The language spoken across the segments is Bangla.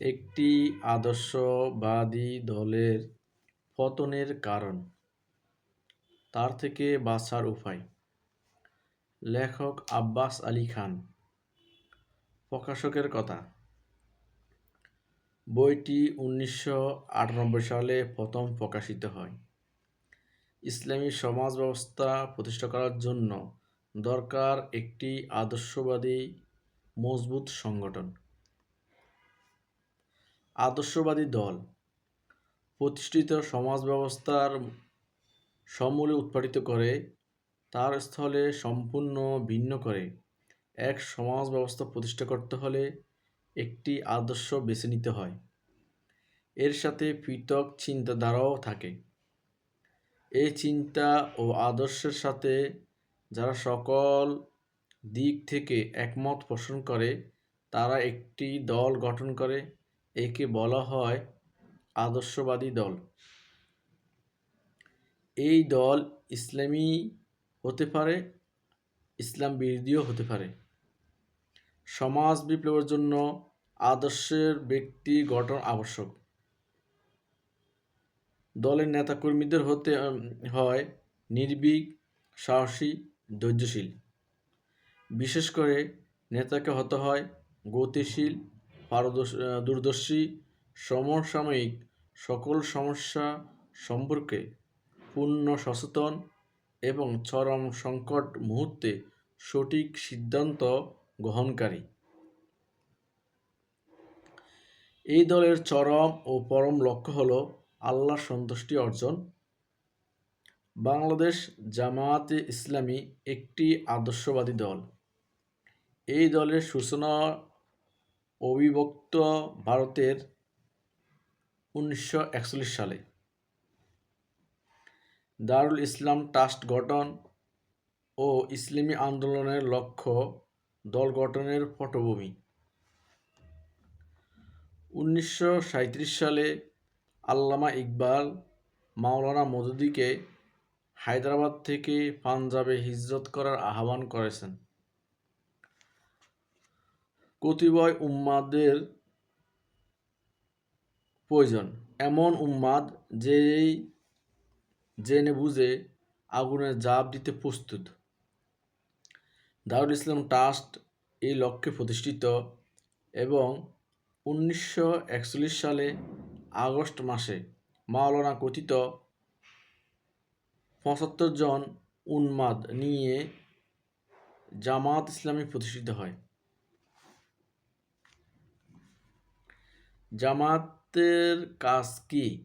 একটি আদর্শবাদী দলের পতনের কারণ। তার থেকে বাঁচার উপায়। লেখক আব্বাস আলী খান। প্রকাশকের কথা। বইটি উনিশশো আটানব্বই সালে প্রথম প্রকাশিত হয়। ইসলামী সমাজ ব্যবস্থা প্রতিষ্ঠা করার জন্য দরকার একটি আদর্শবাদী, মজবুত সংগঠন। আদর্শবাদী দল। প্রতিষ্ঠিত সমাজ ব্যবস্থার সমূলে উৎপাদিত করে, তার স্থলে সম্পূর্ণ ভিন্ন করে। এক সমাজ ব্যবস্থা প্রতিষ্ঠা করতে হলে একটি আদর্শ বেছে নিতে হয়। এর সাথে পৃথক চিন্তাধারাও থাকে। এই চিন্তা ও আদর্শের সাথে যারা সকল দিক থেকে একমত পোষণ করে, তারা একটি দল গঠন করে একে বলা হয় আদর্শবাদী দল। এই দল ইসলামী হতে পারে, ইসলাম বিরোধীও হতে পারে। সমাজ বিপ্লবের জন্য আদর্শের ব্যক্তি গঠন আবশ্যক। দলের নেতাকর্মীদের হতে হয় নির্ভীক, সাহসী, ধৈর্যশীল। বিশেষ করে নেতাকে হতে হয় গতিশীল দূরদর্শী, সমসাময়িক, সকল সমস্যা সম্পর্কে পূর্ণ সচেতন এবং চরম সংকট মুহূর্তে সঠিক সিদ্ধান্ত গ্রহণকারী। এই দলের চরম ও পরম লক্ষ্য হল আল্লাহ সন্তুষ্টি অর্জন। বাংলাদেশ জামায়াতে ইসলামী একটি আদর্শবাদী দল। এই দলের সূচনা অবিভক্ত ভারতের উনিশশো একচল্লিশ সালে। দারুল ইসলাম ট্রাস্ট গঠন ও ইসলামী আন্দোলনের লক্ষ্য দল গঠনের পটভূমি। উনিশশো সাঁইত্রিশ সালে আল্লামা ইকবাল মাওলানা মদুদিকে হায়দ্রাবাদ থেকে পাঞ্জাবে হিজরত করার আহ্বান করেছেন। কতিপয় উম্মাদের প্রয়োজন। এমন উম্মাদ যেই জেনে বুঝে আগুনে জাপ দিতে প্রস্তুত। দারুল ইসলাম ট্রাস্ট এই লক্ষ্যে প্রতিষ্ঠিত এবং উনিশশো একচল্লিশ সালে আগস্ট মাসে মাওলানা কথিত পঁচাত্তর জন উন্মাদ নিয়ে জামাত ইসলামী প্রতিষ্ঠিত হয়। জামাতের কাজ কি?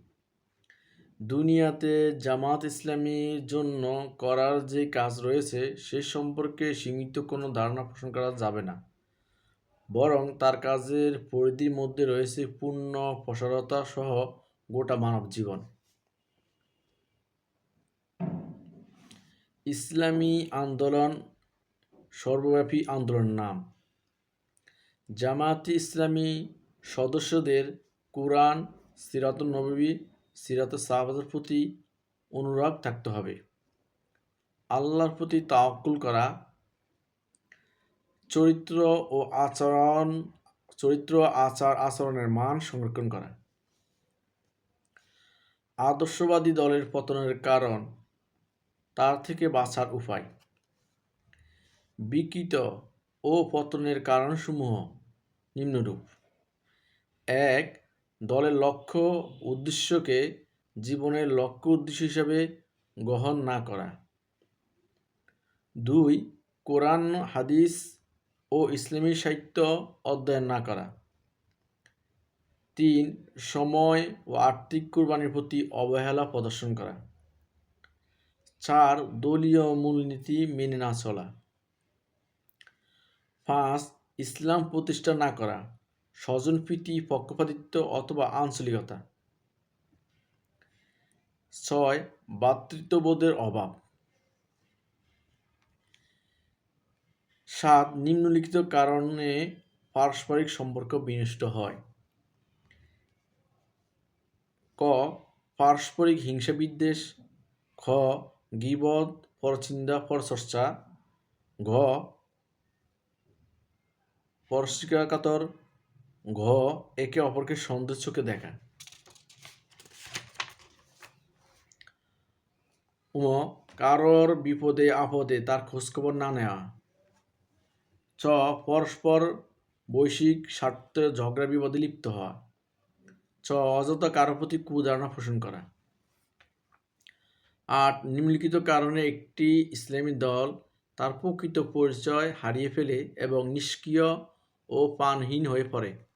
দুনিয়াতে জামাত ইসলামীর জন্য করার যে কাজ রয়েছে, সে সম্পর্কে সীমিত কোনো ধারণা পোষণ করা যাবে না। বরং তার কাজের পরিধির মধ্যে রয়েছে পূর্ণ প্রসারতা সহ গোটা মানব জীবন। ইসলামী আন্দোলন, সর্বব্যাপী আন্দোলনের নাম। জামায়াতে ইসলামী সদস্যদের কোরআন, সিরাতুল নবী, সিরাত সাহাবাদের প্রতি অনুরাগ থাকতে হবে। আল্লাহর প্রতি তাওকুল করা, চরিত্র ও আচরণ, চরিত্র আচার আচরণের মান সংরক্ষণ করা। আদর্শবাদী দলের পতনের কারণ, তার থেকে বাঁচার উপায়। বিকৃত ও পতনের কারণসমূহ নিম্নরূপ। এক, দলের লক্ষ্য উদ্দেশ্যকে জীবনের লক্ষ্য উদ্দেশ্য হিসাবে গ্রহণ না করা। দুই, কোরআন, হাদিস ও ইসলামী সাহিত্য অধ্যয়ন না করা। তিন, সময় ও আর্থিক কোরবানির প্রতি অবহেলা প্রদর্শন করা। চার, দলীয় মূলনীতি মেনে না চলা। পাঁচ, ইসলাম প্রতিষ্ঠা না করা। স্বজনপ্রীতি, পক্ষপাতিত্ব অথবা আঞ্চলিকতা। ছয়, ভাতৃত্ববোধের অভাব। সাত, নিম্নলিখিত কারণে পারস্পরিক সম্পর্ক বিনষ্ট হয়। ক, পারস্পরিক হিংসা বিদ্বেষ। খ, গিবদ, পরচিন্তা, পরচর্চা। ঘ পরশিকাকাতর ঘ, একে অপরকে সন্দেহ চোখে দেখা উম, কারোর বিপদে, আপদে তার খোঁজখবর না নেওয়া। চ, পরস্পর বৈশ্বিক স্বার্থে ঝগড়া বিপদে লিপ্ত হওয়া। চ, অযথা কারও প্রতি কুধারণা পোষণ করা। আট, নিম্নলিখিত কারণে একটি ইসলামী দল তার প্রকৃত পরিচয় হারিয়ে ফেলে এবং নিষ্ক্রিয় ও পানহীন হয়ে পড়ে।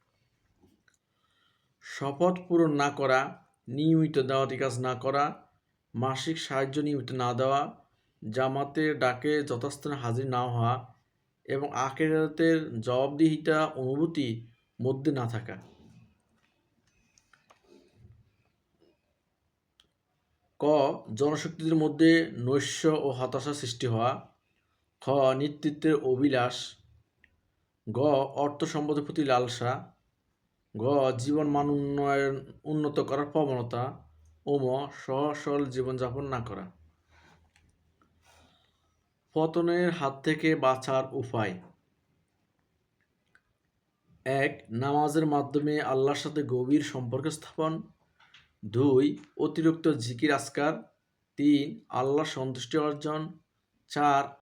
শপথ পূরণ না করা, নিয়মিত দাওয়াতি কাজ না করা, মাসিক সাহায্য নিয়মিত না দেওয়া জামাতের ডাকে যথাস্থানে হাজির না হওয়া এবং আখেরাতের জবাবদিহিতা, অনুভূতি মধ্যে না থাকা। ক, জনশক্তিদের মধ্যে নৈশ্য ও হতাশা সৃষ্টি হওয়া। খ, নেতৃত্বের অভিলাষ। গ, অর্থ সম্পদের প্রতি লালসা। জীবন মান উন্নয়ন, উন্নত করার প্রবণতা ওম সহজ সরল জীবনযাপন না করা। পতনের হাত থেকে বাঁচার উপায়। এক, নামাজের মাধ্যমে আল্লাহর সাথে গভীর সম্পর্ক স্থাপন। দুই, অতিরিক্ত জিকির আসকার তিন আল্লাহ সন্তুষ্টি অর্জন। চার